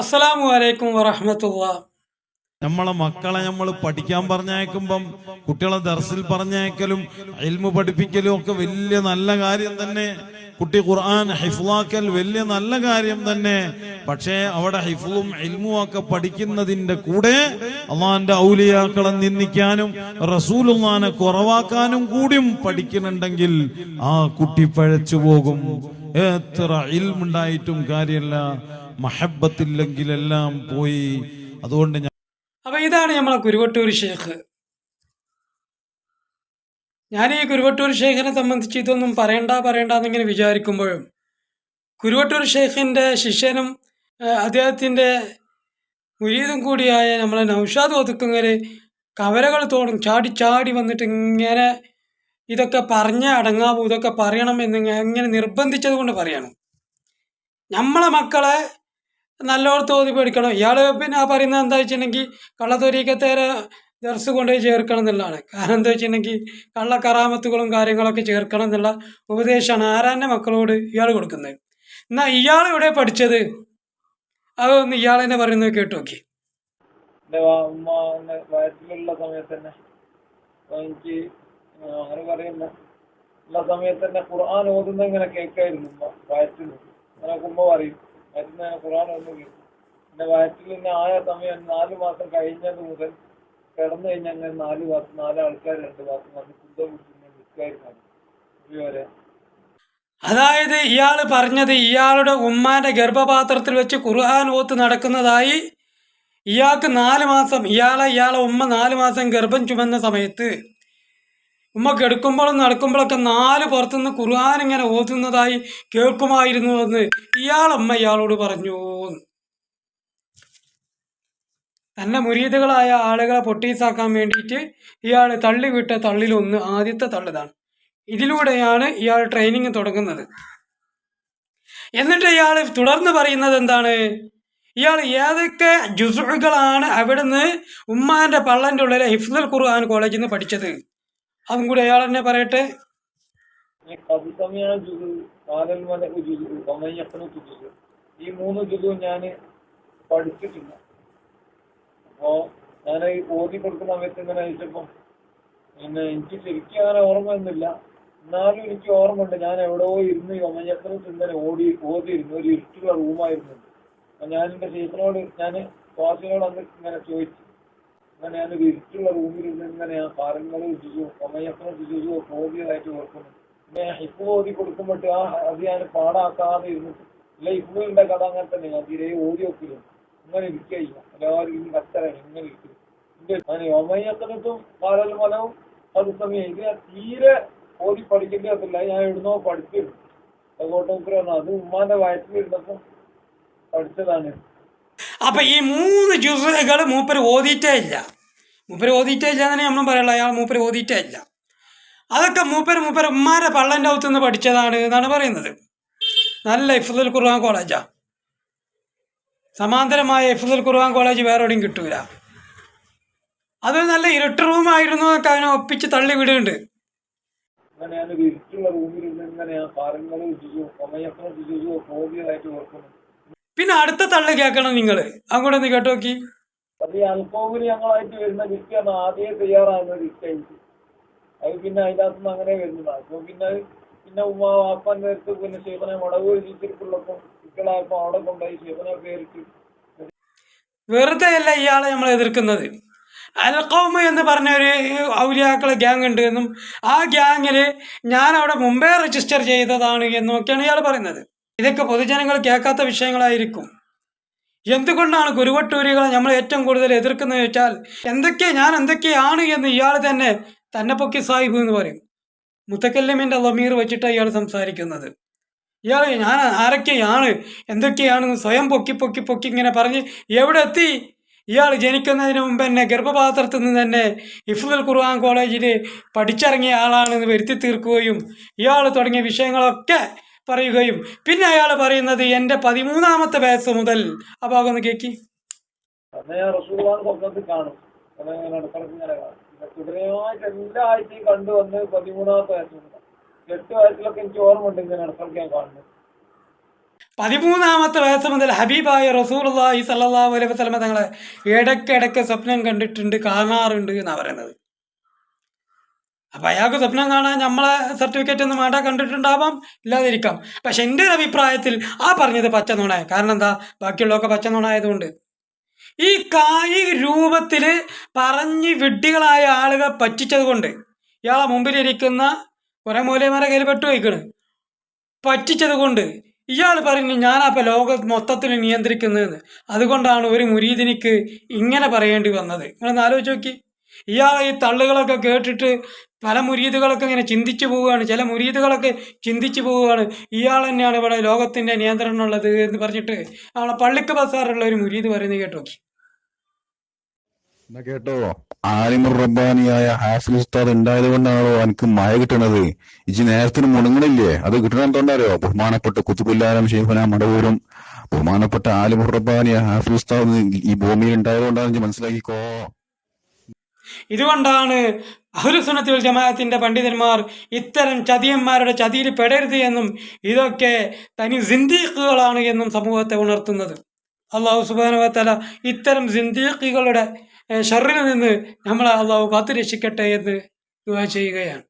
അസ്സലാമു അലൈക്കും വറഹമത്തുള്ള. നമ്മളെ മക്കളെ നമ്മൾ പഠിക്കാൻ പറഞ്ഞയക്കുമ്പം കുട്ടികളെ ദർസിൽ പറഞ്ഞയക്കലും ഇൽമു പഠിപ്പിക്കലും ഒക്കെ വലിയ നല്ല കാര്യം തന്നെ. കുട്ടി ഖുർആൻ ഹിഫ്ലാക്കൽ വലിയ നല്ല കാര്യം തന്നെ. പക്ഷേ അവിടെ ഹിഫ്ലും ഇൽമും ഒക്കെ പഠിക്കുന്നതിന്റെ കൂടെ അള്ളാന്റെ ഔലിയാക്കളെ നിന്ദിക്കാനും റസൂലുള്ളാനെ കുറവാക്കാനും കൂടിയും പഠിക്കുന്നുണ്ടെങ്കിൽ ആ കുട്ടി പഴച്ചു പോകും. എത്ര ഇൽമുണ്ടായിട്ടും കാര്യമല്ല. മഹബത്തില്ലെങ്കിലെല്ലാം പോയി. അതുകൊണ്ട് ഞാൻ അപ്പൊ ഇതാണ് നമ്മളെ കുരുവട്ടൂർ ഷേഖ്. ഞാൻ ഈ കുരുവട്ടൂർ ഷേഖിനെ സംബന്ധിച്ച് ഇതൊന്നും പറയണ്ട പറയണ്ട എന്നിങ്ങനെ വിചാരിക്കുമ്പോഴും കുരുവട്ടൂർ ഷേഖിന്റെ ശിഷ്യനും അദ്ദേഹത്തിന്റെ മുരീതും കൂടിയായ നമ്മളെ നൗഷാദ് ഒതുക്കുങ്ങര് കവരകൾ തോടും ചാടി ചാടി വന്നിട്ട് ഇങ്ങനെ ഇതൊക്കെ പറഞ്ഞേ അടങ്ങാവൂ ഇതൊക്കെ പറയണം എന്ന് അങ്ങനെ നിർബന്ധിച്ചത് കൊണ്ട് പറയണം. നമ്മളെ മക്കളെ നല്ലോടത്ത് തോതി പേടിക്കണം. ഇയാൾ പിന്നെ ആ പറയുന്നത് എന്താ വെച്ചിട്ടുണ്ടെങ്കിൽ കള്ളത്തൊരീക്കത്തേരെ ദർസ് കൊണ്ടുപോയി ചേർക്കണം എന്നുള്ളതാണ്. കാരണം എന്താ വെച്ചിട്ടുണ്ടെങ്കിൽ കള്ള കറാമത്തുകളും കാര്യങ്ങളൊക്കെ ചേർക്കണം എന്നുള്ള ഉപദേശമാണ് ആരാന്റെ മക്കളോട് ഇയാൾ കൊടുക്കുന്നത്. എന്നാൽ ഇയാൾ ഇവിടെ പഠിച്ചത്? അതൊന്ന് ഇയാൾ തന്നെ പറയുന്നത് കേട്ടു നോക്കി. വയറ്റിലുള്ള സമയത്ത് തന്നെ എനിക്ക് അങ്ങനെ പറയുന്ന. ഉള്ള സമയത്ത് തന്നെ ഖുർആൻ ഓതുന്ന ഇങ്ങനെ കേൾക്കായിരുന്നു വയറ്റിൽ അങ്ങനെ കുമ്പോ പറയും നിന്ന് ഖുർആൻ ഒന്ന് കേൾക്കും പിന്നെ വയറ്റിൽ നിന്ന് ആയ സമയം നാല് മാസം കഴിഞ്ഞത് മുതൽ കിടന്നു കഴിഞ്ഞാൽ അങ്ങനെ നാല് മാസം നാല് ആൾക്കാർ രണ്ട് മാസം വന്ന് ഫുഡ് കുടിച്ച് നിൽക്കായിരുന്നു ഇതുവരെ. അതായത് ഇയാൾ പറഞ്ഞത് ഇയാളുടെ ഉമ്മാന്റെ ഗർഭപാത്രത്തിൽ വെച്ച് ഖുർആൻ ഓത്ത് നടക്കുന്നതായി ഇയാൾക്ക് നാല് മാസം ഇയാളെ ഇയാളെ ഉമ്മ നാല് മാസം ഗർഭം ചുമന്ന സമയത്ത് ഉമ്മ കിടക്കുമ്പോഴും നടക്കുമ്പോഴൊക്കെ നാല് പുറത്തുനിന്ന് ഖുർആൻ ഇങ്ങനെ ഓതുന്നതായി കേൾക്കുമായിരുന്നു എന്ന് ഇയാളമ്മ ഇയാളോട് പറഞ്ഞു. തന്നെ മുരീദുകളായ ആളുകളെ പൊട്ടീസാക്കാൻ വേണ്ടിയിട്ട് ഇയാൾ തള്ളിവിട്ട തള്ളിലൊന്ന് ആദ്യത്തെ തള്ളിതാണ്. ഇതിലൂടെയാണ് ഇയാൾ ട്രെയിനിങ് തുടങ്ങുന്നത്. എന്നിട്ട് ഇയാൾ തുടർന്ന് പറയുന്നത് എന്താണ്? ഇയാൾ ഏതൊക്കെ ജുസുകളാണ് അവിടുന്ന് ഉമ്മാന്റെ പള്ളന്റെ ഉള്ളിലെ ഹിഫ്ദുൽ ഖുർആൻ കോളേജിൽ നിന്ന് പഠിച്ചത്? അതും കൂടി അയാൾ തന്നെ പറയട്ടെ. ഈ മൂന്ന് ജുദു ഞാൻ പഠിച്ചിട്ടില്ല. അപ്പോ ഞാൻ ഓതി കൊടുക്കുന്ന സമയത്ത് ഇങ്ങനെ അയച്ചപ്പം പിന്നെ എനിക്ക് ശരിക്കും അങ്ങനെ ഓർമ്മയൊന്നുമില്ല. എന്നാലും എനിക്ക് ഓർമ്മയുണ്ട്. ഞാൻ എവിടെയോ ഇരുന്ന് യമയത്തിന് ചിന്തന ഓടി ഓതിയിരുന്നു. ഒരു ഇരുട്ടുള്ള റൂമായിരുന്നു ഞാൻ എന്റെ ചേച്ചനോട് ഞാൻ ക്ലാസ്സിനോട് അന്ന് ഇങ്ങനെ ചോദിച്ചു. അങ്ങനെ വിരിച്ചുള്ള ഇരുട്ടുള്ള റൂമിൽ ഇരുന്ന് ഇങ്ങനെ ആ പാറങ്ങൾ രുചിച്ചു സമയത്തിന് രുചിച്ചു ഓതിയതായിട്ട് ഓർക്കുന്നു പിന്നെ ഹിപ്പ് ഓതി കൊടുക്കുമ്പോട്ട് ആ അത് ഞാൻ പാടാക്കാതെ ഇരുന്നിട്ട് ഇല്ല ഹിപ്പുകളുടെ കഥ അങ്ങനെ തന്നെ ഞാൻ തീരെ ഓതി വെക്കില്ല ഇങ്ങനെ ഇരിക്കയില്ല എല്ലാവരും ഇന്ന് കത്തരാണ് ഇങ്ങനെ ഇരിക്കും. ഞാൻ യോമയത്തിനത്തും പാലൽ മലവും അത് സമയം. ഇത് തീരെ ഓതി പഠിക്കേണ്ടതില്ല ഞാൻ എവിടുന്നോ പഠിച്ചിരുന്നു. അതുകൊണ്ട് അത് ഉമ്മാന്റെ വയറ്റിലിരുന്നപ്പം പഠിച്ചതാണ് അപ്പൊ ഈ മൂന്ന് ജുസുകൾ മൂപ്പർ ഓതിയിട്ടേ ഇല്ല. മൂപ്പർ ഓതിയിട്ടേ ഇല്ല തന്നെ നമ്മൾ പറയുള്ളൂ അയാൾ മൂപ്പർ ഓതിയിട്ടേ ഇല്ല. അതൊക്കെ മൂപ്പർ മൂപ്പർ ഉമ്മാരെ പള്ളന്റെ അകത്തുനിന്ന് പഠിച്ചതാണ് എന്നാണ് പറയുന്നത്. നല്ല ഇഫ്സുൽ ഖുർആൻ കോളേജാ. സമാന്തരമായ ഇഫ്സുൽ ഖുർആൻ കോളേജ് വേറെ എവിടെയും കിട്ടൂല. അത് നല്ല ഇരുട്ട് റൂമായിരുന്നു എന്നൊക്കെ അവനെ ഒപ്പിച്ച് തള്ളി വിടുന്നുണ്ട്. ഞാനൊരു ഇരുട്ടുള്ള റൂമിൽ ഇരുന്ന് ഇങ്ങനെ രുചിച്ചു സമയത്തിന് ഓർക്കുന്നു. പിന്നെ അടുത്ത തള്ളി കേൾക്കണം നിങ്ങൾ അങ്ങോട്ട് ഒന്ന് കേട്ടോ നോക്കി അത് ഈ ഞങ്ങളായിട്ട് വരുന്ന ലിസ്റ്റാണ് ആദ്യമേ തയ്യാറാകുന്ന ലിസ്റ്റ് ആയിട്ട് അത് പിന്നെ അതിനകത്ത് നിന്ന് അങ്ങനെ വരുന്നതാണ് അപ്പോൾ പിന്നെ പിന്നെ ഉമ്മ വാപ്പാൻ നേരത്ത് പിന്നെ ശിവനെ മുളക് ജീവിച്ചിട്ടുള്ളപ്പം കുട്ടികളായപ്പോ അവിടെ കൊണ്ടുപോയി ശിവനെ പേരിട്ട്. വെറുതെ അല്ല ഇയാളെ നമ്മൾ എതിർക്കുന്നത്. അൽക്കോമ എന്ന് പറഞ്ഞ ഒരു ഔലിയാക്കളെ ഗ്യാങ് ഉണ്ട് എന്നും ആ ഗ്യാങ്ങിൽ ഞാൻ അവിടെ മുമ്പേ രജിസ്റ്റർ ചെയ്തതാണ് എന്നൊക്കെയാണ് ഇയാൾ പറയുന്നത്. ഇതൊക്കെ പൊതുജനങ്ങൾ കേൾക്കാത്ത വിഷയങ്ങളായിരിക്കും. എന്തുകൊണ്ടാണ് കുരുവട്ടൂരികളെ നമ്മൾ ഏറ്റവും കൂടുതൽ എതിർക്കുന്നത് വെച്ചാൽ എന്തൊക്കെ ഞാൻ എന്തൊക്കെയാണ് എന്ന് ഇയാൾ തന്നെ തന്നെ പൊക്കി സാഹിബ് എന്ന് പറയും. മുത്തക്കല്ലമിന്റെ ലമീർ വെച്ചിട്ടാണ് ഇയാൾ സംസാരിക്കുന്നത്. ഇയാൾ ഞാൻ ആരൊക്കെയാണ് എന്തൊക്കെയാണെന്ന് സ്വയം പൊക്കി പൊക്കി പൊക്കി ഇങ്ങനെ പറഞ്ഞ് എവിടെ എത്തി? ഇയാൾ ജനിക്കുന്നതിന് മുമ്പ് തന്നെ ഗർഭപാത്രത്തിൽ നിന്ന് തന്നെ ഇഫ്ലുൽ ഖുർആൻ കോളേജിൽ പഠിച്ചിറങ്ങിയ ആളാണെന്ന് വരുത്തി തീർക്കുകയും ഇയാൾ തുടങ്ങിയ വിഷയങ്ങളൊക്കെ പറയുകയും പിന്നെ അയാൾ പറയുന്നത് എന്റെ പതിമൂന്നാമത്തെ വയസ്സ് മുതൽ. ആ ഭാഗം ഒന്ന് കേക്കി. തുടരെയായിട്ട് എല്ലാ ആഴ്ചയും കണ്ടുവന്ന് പതിമൂന്നാമത്തെ വയസ്സിൽ എട്ട് വയസ്സിലൊക്കെ എനിക്ക് ഓർമ്മ ഉണ്ട് ഇങ്ങനെ ഇടക്കിടക്ക് ഞാൻ കാണുന്നത്. പതിമൂന്നാമത്തെ വയസ്സ് മുതൽ ഹബീബായ റസൂലുള്ളാഹി സല്ലല്ലാഹു അലൈഹി വസല്ലമ തങ്ങളെ ഇടയ്ക്കിടയ്ക്ക് സ്വപ്നം കണ്ടിട്ടുണ്ട് കാണാറുണ്ട് എന്നാണ് പറയുന്നത്. അപ്പം അയാൾക്ക് സ്വപ്നം കാണാൻ നമ്മളെ സർട്ടിഫിക്കറ്റ് ഒന്നും വേണ്ട കണ്ടിട്ടുണ്ടാവാം ഇല്ലാതിരിക്കാം. പക്ഷെ എന്റെ ഒരു അഭിപ്രായത്തിൽ ആ പറഞ്ഞത് പച്ച നുണ കാരണം എന്താ? ബാക്കിയുള്ളതൊക്കെ പച്ച നുണായതുകൊണ്ട് ഈ കായി രൂപത്തിൽ പറഞ്ഞ് വിഡ്ഢികളായ ആളുകൾ പറ്റിച്ചത് കൊണ്ട് ഇയാളെ മുമ്പിലിരിക്കുന്ന കുറേ മൂലയന്മാരെ കയ്യിൽ പെട്ടുപോയിക്കണ്. പറ്റിച്ചത് കൊണ്ട് ഇയാൾ പറഞ്ഞു ഞാനപ്പോൾ ലോകം മൊത്തത്തിൽ നിയന്ത്രിക്കുന്നതെന്ന്. അതുകൊണ്ടാണ് ഒരു മുരീദിനിക്ക് ഇങ്ങനെ പറയേണ്ടി വന്നത്. നിങ്ങളൊന്ന് ആലോചിച്ച് നോക്കി. ഇയാൾ ഈ തള്ളുകളൊക്കെ കേട്ടിട്ട് പല മുരീദുകളൊക്കെ ഇങ്ങനെ ചിന്തിച്ചു പോവുകയാണ്. ചില മുരീദുകളൊക്കെ ചിന്തിച്ചു പോവുകയാണ്. ഇയാൾ തന്നെയാണ് ഇവിടെ ലോകത്തിന്റെ നിയന്ത്രണം ഉള്ളത് എന്ന് പറഞ്ഞിട്ട് നമ്മളെ പള്ളിക്ക് ബസാറുള്ള ഒരു മുരീദ് പറയുന്നത് കേട്ടോ കേട്ടോ ആലിമുർ റബ്ബാനിയായ ഹാഫിൽ ഉസ്താദ് ഉണ്ടായത് കൊണ്ടാണോ എനിക്ക് മഴ കിട്ടണത്? ഇജി നേരത്തിന് മുണങ്ങണില്ലേ? അത് കിട്ടണം എന്തുകൊണ്ടറിയോ ബഹുമാനപ്പെട്ട കുത്തുബുല്ലാരം ഷെയ്ഫന മടവൂരും ബഹുമാനപ്പെട്ട ആലിമുർ റബ്ബാനിയ ഹാഫിൽ ഉസ്താദ് ഈ ഭൂമിയിൽ ഉണ്ടായത് കൊണ്ടാണെന്ന് മനസ്സിലാക്കിക്കോ? ഇതുകൊണ്ടാണ് അഹുലുസുന്നത്തി ജമാഅത്തിന്റെ പണ്ഡിതന്മാർ ഇത്തരം ചതിയന്മാരുടെ ചതിയിൽ പെടരുത് എന്നും ഇതൊക്കെ തനി സിന്ദീഖുകളാണ് എന്നും സമൂഹത്തെ ഉണർത്തുന്നത്. അള്ളാഹു സുബാനുവത്തല ഇത്തരം സിന്ദീഖുകളുടെ ഷറിൽ നിന്ന് നമ്മളെ അള്ളാഹു കാത്തുരക്ഷിക്കട്ടെ എന്ന് ചെയ്യുകയാണ്.